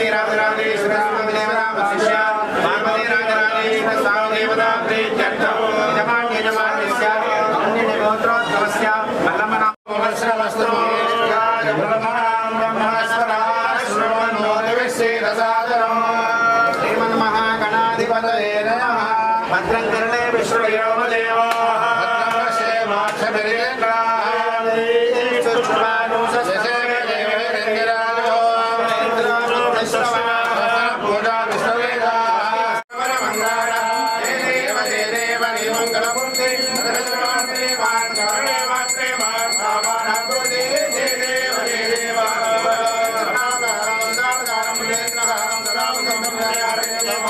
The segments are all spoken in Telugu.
శ్రీ రామరాజేశ్వర రామదేవరామ శిష్య పార్వతి రాజరాజేశ్వర సామదేవరాత్రి భద్రం కరణ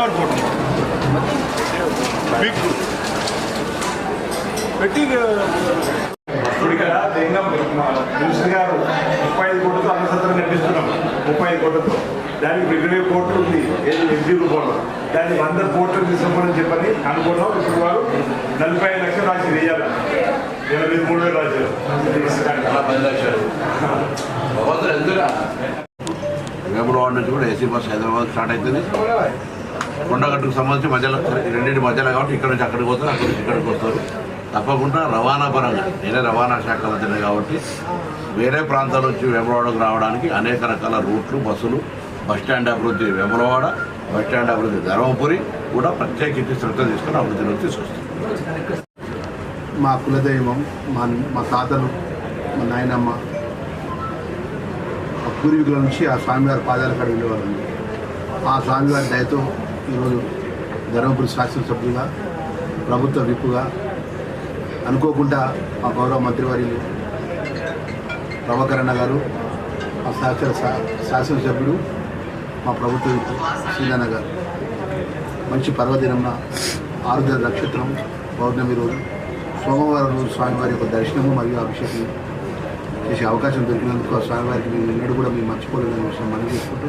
అమ్మవారి ఫోటో బిగ్ పెట్టి ఇప్పుడు ఇక్కడ మినిస్టర్ గారు ముప్పై ఐదు కోట్లతో అన్నసత్రం కట్టిస్తున్నాం ముప్పై ఐదు కోట్లతో. దానికి ఇరవై కోట్లు ఉంది. ఏది ఎస్డీ రూపంలో దాన్ని వంద కోట్లు తీసుకోమని చెప్పని అనుకున్నాం. ఇప్పుడు వారు నలభై ఐదు లక్షలు రాసి వేయాలి. ఇరవై మూడు వేలు రాశారు. లక్షలు కూడా ఏసీ బస్ హైదరాబాద్ స్టార్ట్ అవుతుంది. కొండగట్టుకు సంబంధించి మధ్యలో రెండింటి మధ్యలో కాబట్టి ఇక్కడ నుంచి అక్కడికి పోతారు అక్కడి నుంచి ఇక్కడికి వస్తారు తప్పకుండా రవాణా పరంగా నేనే రవాణా శాఖ మంత్రిని కాబట్టి వేరే ప్రాంతాల నుంచి వేములవాడకు రావడానికి అనేక రకాల రూట్లు బస్సులు బస్ స్టాండ్ అభివృద్ధి వేములవాడ బస్ స్టాండ్ అభివృద్ధి ధర్మపురి కూడా ప్రత్యేకించి శ్రద్ధ తీసుకుని అభివృద్ధిలోకి తీసుకొస్తాం. మా కులదైవం మా మా తాతలు మా నాయనమ్మ పూర్వీకుల నుంచి ఆ స్వామివారి పాదాల కాడ ఉండేవారండి ఆ స్వామివారి దయతో ఈరోజు ధర్మపురి శాసనసభ్యులుగా ప్రభుత్వ విప్పుగా అనుకోకుండా మా గౌరవ మంత్రివర్యులు ప్రభాకరణ గారు మా శాసన శాసనసభ్యుడు మా ప్రభుత్వ విప్పు శ్రీనాన్న గారు. మంచి పర్వదినంన ఆరుద్ర నక్షత్రం పౌర్ణమి రోజు సోమవారం రోజు స్వామివారి యొక్క దర్శనము మరియు అభిషేకం చేసే అవకాశం దొరికినందుకు ఆ స్వామివారికి మేము ఎన్నడూ కూడా మేము మర్చిపోలేదని విషయం మనం చేసుకుంటూ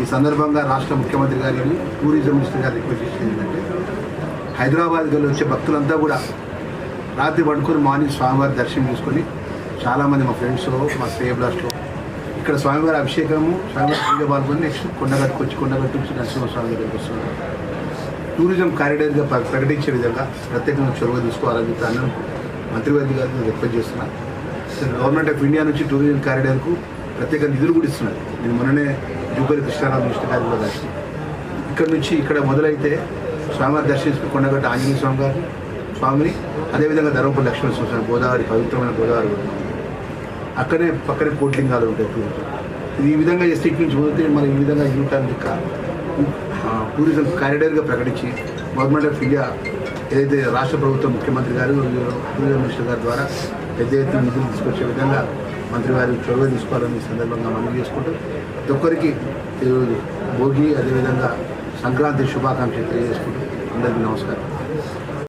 ఈ సందర్భంగా రాష్ట్ర ముఖ్యమంత్రి గారిని టూరిజం మినిస్టర్ గారు రిక్వెస్ట్ చేసింది ఏంటంటే హైదరాబాద్ గల్లి వచ్చే భక్తులంతా కూడా రాత్రి పడుకొని మార్నింగ్ స్వామివారి దర్శనం చేసుకొని చాలామంది మా ఫ్రెండ్స్ మా శ్రేయబ్లాస్ట్లో ఇక్కడ స్వామివారి అభిషేకము స్వామివారి పూజ పాల్గొని నెక్స్ట్ కొండగట్టుకు వచ్చి కొండగట్టు నుంచి నరసింహస్వామి దగ్గరికి వస్తున్నారు. టూరిజం కారిడార్గా ప్రకటించే విధంగా ప్రత్యేకంగా చొరవ తీసుకోవాలని చెప్పి అన్న మంత్రివర్గ గారిని రిక్వెస్ట్ చేస్తున్నాను గవర్నమెంట్ ఆఫ్ ఇండియా నుంచి టూరిజం కారిడార్కు ప్రత్యేక నిధులు కూడా ఇస్తున్నారు. నేను మొన్ననే జూపల్లి కృష్ణారామ మినిస్టర్ గారి కూడా ఇక్కడ నుంచి ఇక్కడ మొదలైతే స్వామివారి దర్శించుకుని కొండగట్ట ఆంజనేయ స్వామి గారు స్వామిని అదేవిధంగా ధర్మపురి లక్ష్మణ స్వామి గోదావరి పవిత్రమైన గోదావరి అక్కడే పక్కనే కోట్లింగాలు ఉంటాయి ఇది ఈ విధంగా చేస్తే ఇటు నుంచి పోతే మరి ఈ విధంగా యూటర్న్ లెక్క టూరిజం కారిడార్గా ప్రకటించి గవర్నమెంట్ ఆఫ్ ఇండియా ఏదైతే రాష్ట్ర ప్రభుత్వం ముఖ్యమంత్రి గారు టూరిజం మినిస్టర్ గారి ద్వారా పెద్ద ఎత్తున నిధులు తీసుకొచ్చే విధంగా మంత్రి వారి చొరవ తీసుకోవాలని సందర్భంగా మనం చేసుకుంటూ ప్రతి ఒక్కరికి ఈరోజు భోగి అదేవిధంగా సంక్రాంతి శుభాకాంక్షలు తెలియజేసుకుంటూ అందరికీ నమస్కారం.